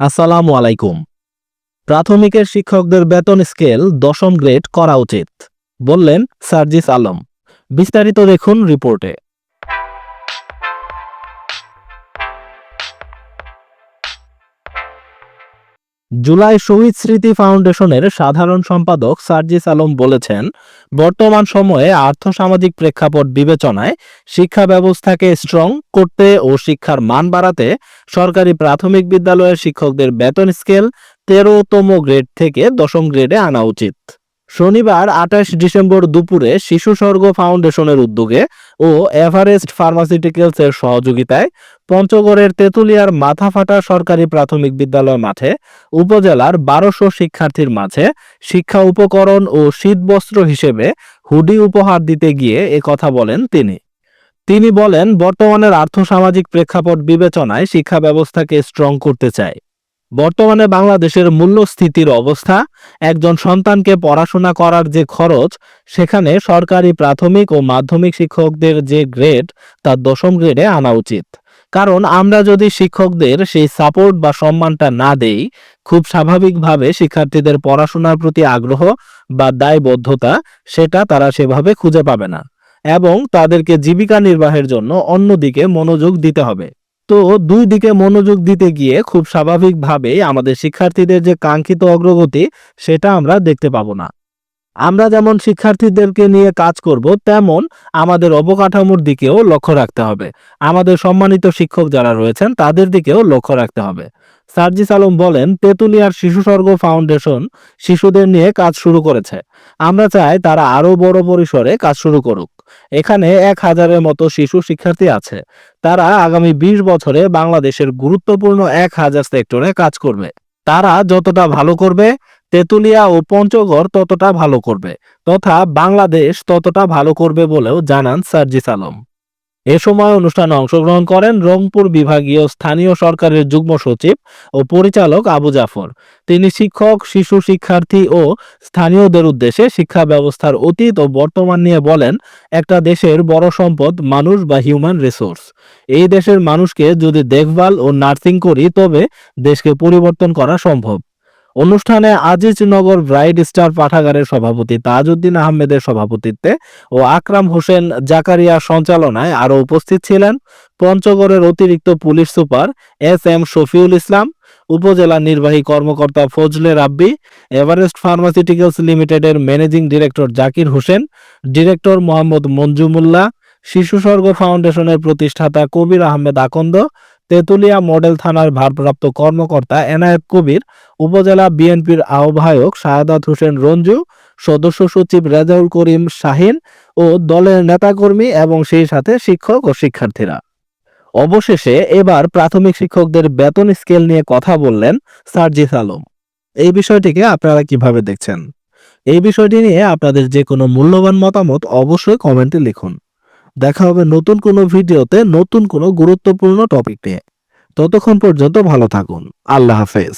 আসসালামু আলাইকুম। প্রাথমিকের শিক্ষকদের বেতন স্কেল দশম গ্রেড করা উচিত, বললেন সার্জিস আলম। বিস্তারিত দেখুন রিপোর্টে। জুলাই শহীদ স্মৃতি ফাউন্ডেশনের সাধারণ সম্পাদক সার্জিস আলম বলেছেন, বর্তমান সময়ে আর্থসামাজিক প্রেক্ষাপট বিবেচনায় শিক্ষা ব্যবস্থাকে স্ট্রং করতে ও শিক্ষার মান বাড়াতে সরকারি প্রাথমিক বিদ্যালয়ের শিক্ষকদের বেতন স্কেল তেরোতম গ্রেড থেকে দশম গ্রেডে আনা উচিত। শনিবার আঠাশ ডিসেম্বর দুপুরে শিশু স্বর্গ ফাউন্ডেশনের উদ্যোগে ও এভারেস্ট ফার্মাসিউটিক্যালস এর সহযোগিতায় পঞ্চগড়ের তেঁতুলিয়ার মাথাফাটা সরকারি প্রাথমিক বিদ্যালয় মাঠে উপজেলার বারোশো শিক্ষার্থীর মাঝে শিক্ষা উপকরণ ও শীতবস্ত্র হিসেবে হুডি উপহার দিতে গিয়ে কথা বলেন তিনি। তিনি বলেন, বর্তমানের আর্থসামাজিক প্রেক্ষাপট বিবেচনায় শিক্ষা ব্যবস্থাকে স্ট্রং করতে চায়। বর্তমানে বাংলাদেশের মূল্যস্থিতির অবস্থা, একজন সন্তানকে পড়াশোনা করার যে খরচ, সেখানে সরকারি প্রাথমিক ও মাধ্যমিক শিক্ষকদের যে গ্রেড, তা দশম গ্রেডে আনা উচিত। কারণ আমরা যদি শিক্ষকদের সেই সাপোর্ট বা সম্মানটা না দেই, খুব স্বাভাবিকভাবে শিক্ষার্থীদের পড়াশোনার প্রতি আগ্রহ বা দায়বদ্ধতা, সেটা তারা সেভাবে খুঁজে পাবে না। এবং তাদেরকে জীবিকা নির্বাহের জন্য অন্যদিকে মনোযোগ দিতে হবে। তো দুই দিকে মনোযোগ দিতে গিয়ে খুব স্বাভাবিকভাবেই আমাদের শিক্ষার্থীদের যে কাঙ্ক্ষিত অগ্রগতি, সেটা আমরা দেখতে পাবো না। আমরা যেমন শিক্ষার্থীদেরকে নিয়ে কাজ করব, তেমন আমাদের অবকাঠামোর দিকেও লক্ষ্য রাখতে হবে। আমাদের সম্মানিত শিক্ষক যারা রয়েছেন, তাদের দিকেও লক্ষ্য রাখতে হবে। সার্জিস আলম বলেন তেঁতুলিয়ার শিশু স্বর্গ ফাউন্ডেশন শিশুদের নিয়ে কাজ শুরু করেছে। আমরা চাই তারা আরও বড় পরিসরে কাজ শুরু করুক। এখানে এক হাজারের মতো শিশু শিক্ষার্থী আছে। তারা আগামী ২০ বছরে বাংলাদেশের গুরুত্বপূর্ণ এক হাজার সেক্টরে কাজ করবে। তারা যতটা ভালো করবে, তেতুলিয়া ও পঞ্চগড় ততটা ভালো করবে, তথা বাংলাদেশ ততটা ভালো করবে বলেও জানান সার্জিস আলম। এ সময় অনুষ্ঠানে অংশগ্রহণ করেন রংপুর বিভাগীয় স্থানীয় সরকারের যুগ্ম সচিব ও পরিচালক আবু জাফর। তিনি শিক্ষক, শিশু শিক্ষার্থী ও স্থানীয়দের উদ্দেশ্যে শিক্ষা ব্যবস্থার অতীত ও বর্তমান নিয়ে বলেন, একটা দেশের বড় সম্পদ মানুষ বা হিউম্যান রিসোর্স এই দেশের মানুষকে যদি দেখভাল ও নার্সিং করি, তবে দেশকে পরিবর্তন করা সম্ভব। অনুষ্ঠানে আজিজ নগর ব্রাইড স্টার পাঠাগারের সভাপতি তাজউদ্দিন আহমেদের সভাপতিত্বে ও আকরাম হোসেন জাকারিয়া সঞ্চালনায় আরও উপস্থিত ছিলেন পঞ্চগড়ের অতিরিক্ত police super S M Shafiul Islam, উপজেলা নির্বাহী কর্মকর্তা ফজলে রাব্বি, এভারেস্ট ফার্মাসিউটিক্যালস লিমিটেডের managing director Zakir Hossain, director Mohammad Monjumullah, Shishu Swarga ফাউন্ডেশনের প্রতিষ্ঠাতা কবির আহমেদ আকন্দ, তেঁতুলিয়া মডেল থানার ভারপ্রাপ্ত কর্মকর্তা এনায়েত কবির উপজেলা বিএনপির আহ্বায়ক শাহাদাত হোসেন রঞ্জু, সদস্য সচিব রেজাউল করিম শাহিন ও দলের নেতাকর্মী এবং সেই সাথে শিক্ষক ও শিক্ষার্থীরা। অবশেষে এবার প্রাথমিক শিক্ষকদের বেতন স্কেল নিয়ে কথা বললেন সার্জিস আলম। এই বিষয়টিকে আপনারা কীভাবে দেখছেন? এই বিষয়টি নিয়ে আপনাদের যে কোনো মূল্যবান মতামত অবশ্যই কমেন্টে লিখুন। দেখা হবে নতুন কোনো ভিডিওতে নতুন কোনো গুরুত্বপূর্ণ টপিক নিয়ে। ততক্ষণ পর্যন্ত ভালো থাকুন। আল্লাহ হাফেজ।